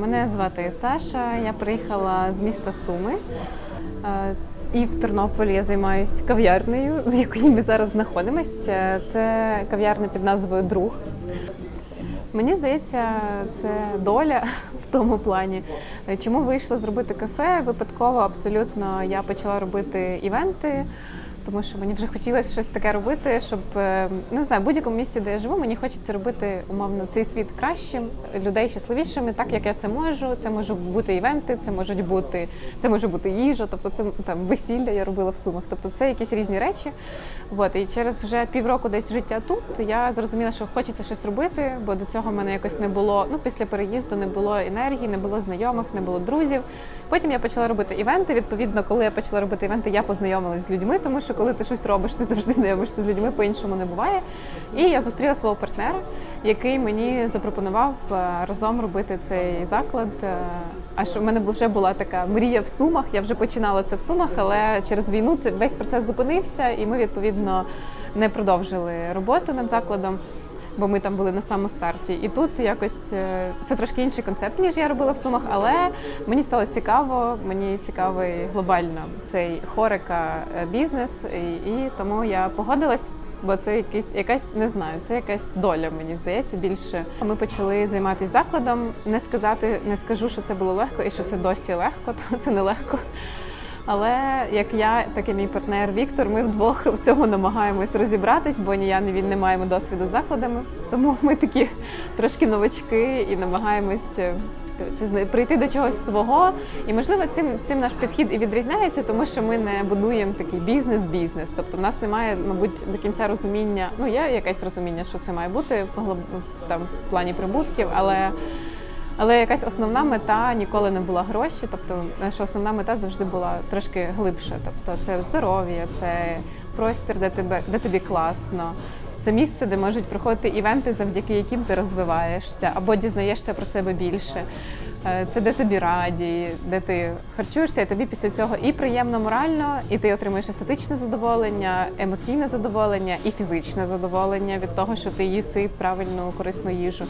Мене звати Саша. Я приїхала з міста Суми. Е, І в Тернополі я займаюся кав'ярнею, в якій ми зараз знаходимося. Це кав'ярня під назвою Друг. Мені здається, це доля в тому плані. Чому вийшла зробити кафе? Випадково абсолютно я почала робити івенти. Тому що мені вже хотілося щось таке робити, щоб е, не знаю, в будь-якому місці, де я живу, мені хочеться робити умовно цей світ кращим, людей щасливішими, так як я це можу. Це можуть бути івенти, це можуть бути, це може бути їжа, тобто це там весілля я робила в сумах. Тобто це якісь різні речі. От і через вже півроку десь життя тут я зрозуміла, що хочеться щось робити, бо до цього в мене якось не було. Ну після переїзду не було енергії, не було знайомих, не було друзів. Потім я почала робити івенти. Відповідно, коли я почала робити івенти, я познайомилась з людьми, тому що коли ти щось робиш, ти завжди знайомишся з людьми, по-іншому не буває. І я зустріла свого партнера, який мені запропонував е, разом робити цей заклад. Аж А що в мене вже була така мрія в сумах. Я вже починала це в сумах, але через війну це весь процес зупинився, і ми відповідно не продовжили роботу над закладом. Бо ми там були на самому старті, і тут якось е, це трошки інший концепт, ніж я робила в сумах. Але мені стало цікаво. Мені цікавий глобально цей хорика е, бізнес, і, і тому я погодилась. Бо це якийсь якась не знаю, це якась доля, мені здається, більше. Ми почали займатися закладом. Не сказати, не скажу, що це було легко і що це досі легко, то це не легко. Але як я, так і мій партнер Віктор, ми вдвох в цьому намагаємось розібратись, бо ні я, ні він не маємо досвіду з закладами. Тому ми такі трошки новачки і намагаємось е, коротше, зна- прийти до чогось свого. І можливо, цим цим наш підхід і відрізняється, тому що ми не будуємо такий бізнес-бізнес. Тобто, в нас немає, мабуть, до кінця розуміння. Ну є якесь розуміння, що це має бути там в плані прибутків, але. Але якась основна мета ніколи не була гроші. Тобто, наша основна мета завжди була трошки глибше. Тобто, це здоров'я, це простір, де тебе де тобі класно. Це місце, де можуть проходити івенти, завдяки яким ти розвиваєшся або дізнаєшся про себе більше. Е, Це де тобі раді, де ти харчуєшся, і тобі після цього і приємно морально, і ти отримуєш естетичне задоволення, емоційне задоволення і фізичне задоволення від того, що ти їси правильну корисну їжу.